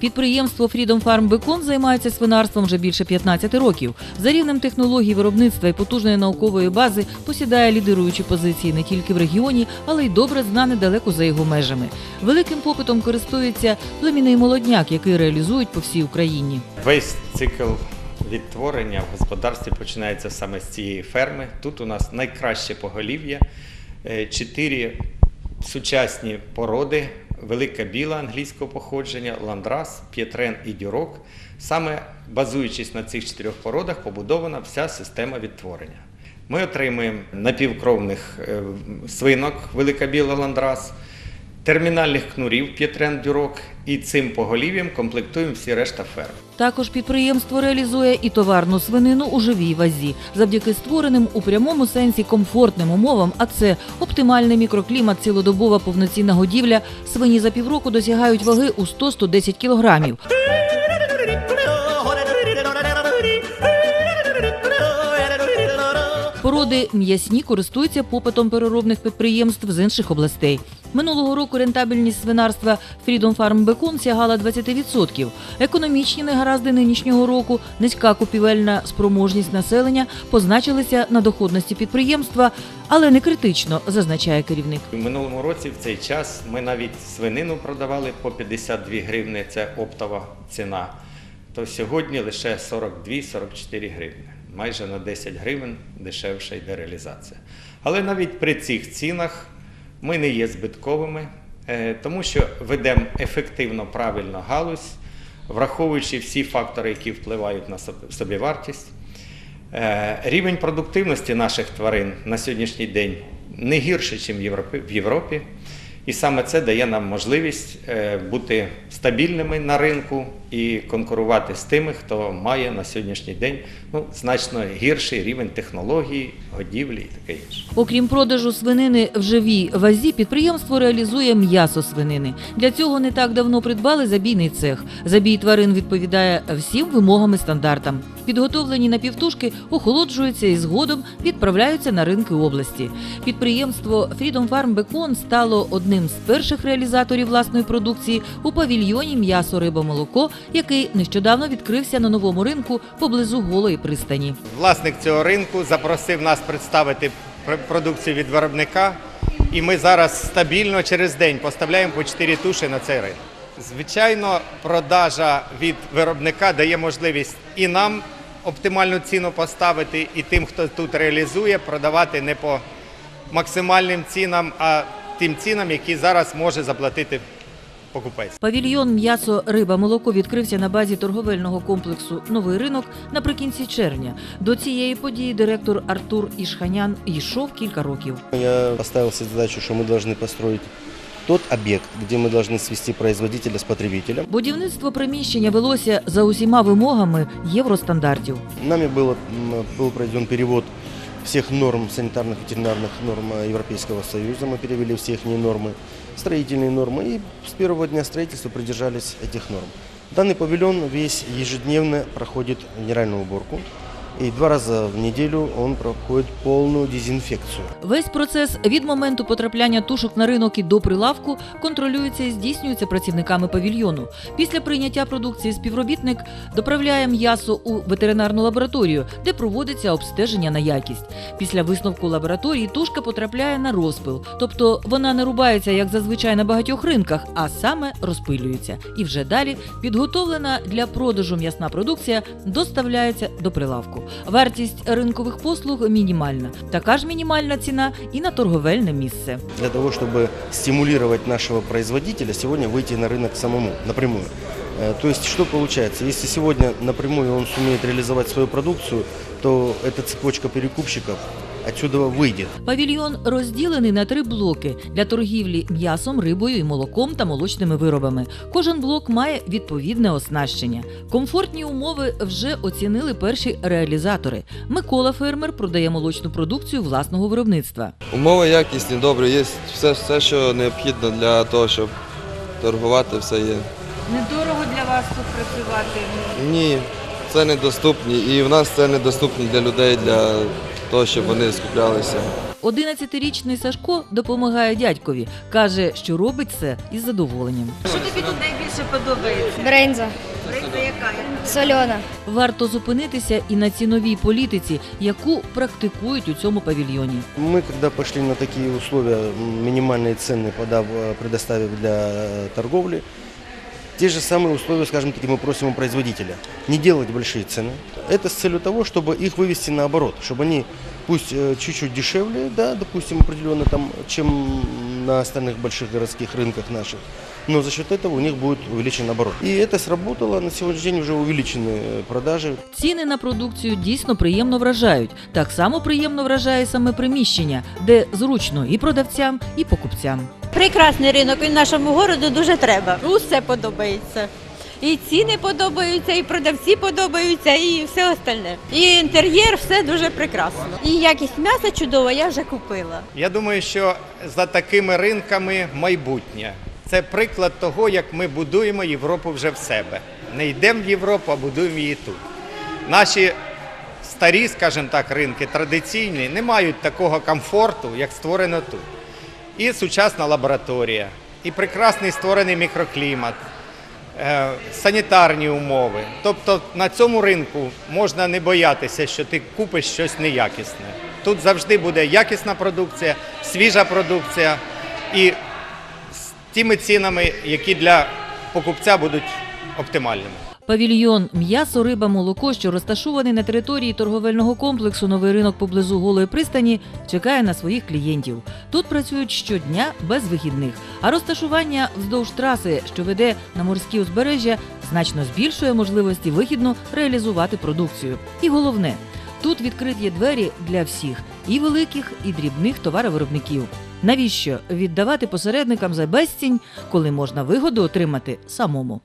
Підприємство Freedom Farm Bacon займається свинарством вже більше 15 років. За рівнем технологій виробництва і потужної наукової бази посідає лідируючі позиції не тільки в регіоні, але й добре знане далеко за його межами. Великим попитом користується племінний молодняк, який реалізують по всій Україні. Весь цикл відтворення в господарстві починається саме з цієї ферми. Тут у нас найкраще поголів'я, е, чотири сучасні породи, велика біла англійського походження, ландрас, п'єтрен і дюрок. Саме базуючись на цих чотирьох породах, побудована вся система відтворення. Ми отримуємо напівкровних е, свинок, велика біла ландрас, термінальних кнурів п'єтрен дюрок і цим поголів'ям комплектуємо всі решта ферм. Також підприємство реалізує і товарну свинину у живій вазі завдяки створеним у прямому сенсі комфортним умовам. А це оптимальний мікроклімат, цілодобова повноцінна годівля. Свині за півроку досягають ваги у 100-110 кілограмів. Породи м'ясні користуються попитом переробних підприємств з інших областей. Минулого року рентабельність свинарства Freedom Farm Bacon сягала 20%. Економічні негаразди нинішнього року, низька купівельна спроможність населення позначилися на доходності підприємства, але не критично, зазначає керівник. У минулому році в цей час ми навіть свинину продавали по 52 гривни, це оптова ціна. То сьогодні лише 42-44 гривни. Майже на 10 гривень дешевша йде реалізація. Але навіть при цих цінах ми не є збитковими, е, тому що ведемо ефективно правильно галузь, враховуючи всі фактори, які впливають на соб- собівартість. Е, Рівень продуктивності наших тварин на сьогоднішній день не гірше, ніж в Європі. І саме це дає нам можливість е, бути стабільними на ринку і конкурувати з тими, хто має на сьогоднішній день ну, значно гірший рівень технологій, годівлі і таке інше. Окрім продажу свинини в живій вазі, підприємство реалізує м'ясо свинини. Для цього не так давно придбали забійний цех. Забій тварин відповідає всім вимогам і стандартам. Підготовлені напівтушки охолоджуються і згодом відправляються на ринки області. Підприємство Freedom Farm Bacon стало одним з перших реалізаторів власної продукції у павільйоні м'ясо, риба, молоко, який нещодавно відкрився на новому ринку поблизу голої пристані. Власник цього ринку запросив нас представити продукцію від виробника, і ми зараз стабільно через день поставляємо по 4 туші на цей ринок. Звичайно, продажа від виробника дає можливість і нам оптимальну ціну поставити, і тим, хто тут реалізує, продавати не по максимальним цінам, а тим цінам, які зараз може заплатити покупець. Павільйон м'ясо, риба, молоко відкрився на базі торговельного комплексу Новий ринок наприкінці червня. До цієї події директор Артур Ішханян йшов кілька років. Я поставил себе задачу, что мы должны построить тот объект, где мы должны свести производителя с потребителем. Будівництво приміщення велося за усіма вимогами євростандартів. Нами было, м, был проведен перевод всех норм, санитарных ветеринарных норм э, Европейского Союза. Мы перевели все их нормы, строительные нормы. И с первого дня строительства придержались этих норм. Данный павильон весь ежедневно проходит генеральную уборку. И два раза в неделю он проходит полную дезинфекцию. Весь процес від моменту потрапляння тушок на ринок і до прилавку контролюється і здійснюється працівниками павільйону. Після прийняття продукції співробітник доправляє м'ясо у ветеринарну лабораторію, де проводиться обстеження на якість. Після висновку лабораторії тушка потрапляє на розпил, тобто вона не рубається як зазвичай на багатьох ринках, а саме розпилюється. І вже далі підготовлена для продажу м'ясна продукція доставляється до прилавку. Вартість ринкових послуг мінімальна. Така ж мінімальна ціна і на торговельне місце. для того, чтобы стимулировать нашего производителя сегодня выйти на рынок самому, напрямую. Э, То есть что получается? Если сегодня напрямую он сумеет реализовать свою продукцию, то эта цепочка перекупщиков отсюда выйдет. Павільйон розділений на три блоки для торгівлі м'ясом, рибою і молоком та молочними виробами. Кожен блок має відповідне оснащення. Комфортні умови вже оцінили перші реалізатори. Микола фермер продає молочну продукцію власного виробництва. Умови якісні, добрі, є все, все, що необхідно для того, щоб торгувати, все є. Недорого для вас тут працювати. Ні, це недоступні. І в нас це недоступні для людей, для того, щоб вони скуплялися. 11-річний Сашко допомагає дядькові. Каже, що робить це із задоволенням. Що тобі тут найбільше подобається? Бренза, Бринза яка? сольона. Варто зупинитися і на ціновій політиці, яку практикують у цьому павільйоні. Мы, когда пошли на такие условия, м, минимальные цены подав, э, предоставив для э, торговли, Те же самые условия, скажем так, мы просим у производителя. Не делать большие цены. Это с целью того, чтобы их вывести наоборот, чтобы они пусть э, чуть-чуть дешевле, да, допустим, определенно там, чем на остальных больших городских рынках наших, но за счет этого у них будет увеличен оборот. И это сработало, на сегодняшний день уже увеличены э, продажи, Ціни на продукцію дійсно приємно вражають. Так само приємно вражає саме приміщення, де зручно і продавцям, і покупцям. Прекрасний ринок, він нашому городу дуже треба. Усе подобається. І ціни подобаються, і продавці подобаються, і все остальне. І інтер'єр, все дуже прекрасно. І якість м'яса чудова, я вже купила. Я думаю, що за такими ринками майбутнє. Це приклад того, як ми будуємо Європу вже в себе. Не йдемо в Європу, а будуємо її тут. Наші старі, скажімо так, ринки традиційні не мають такого комфорту, як створено тут. І сучасна лабораторія, і прекрасний створений мікроклімат, е, санітарні умови. Тобто на цьому ринку можна не боятися, що ти купиш щось неякісне. Тут завжди буде якісна продукція, свіжа продукція і тими цінами, які для покупця будуть оптимальними. Павільйон м'ясо, риба, молоко, що розташований на території торговельного комплексу Новий ринок поблизу голої пристані, чекає на своїх клієнтів. Тут працюють щодня без вихідних, а розташування вздовж траси, що веде на морські узбережжя, значно збільшує можливості вихідно реалізувати продукцію. І головне, тут відкриті двері для всіх і великих, і дрібних товаровиробників. Навіщо віддавати посередникам за безцінь, коли можна вигоду отримати самому?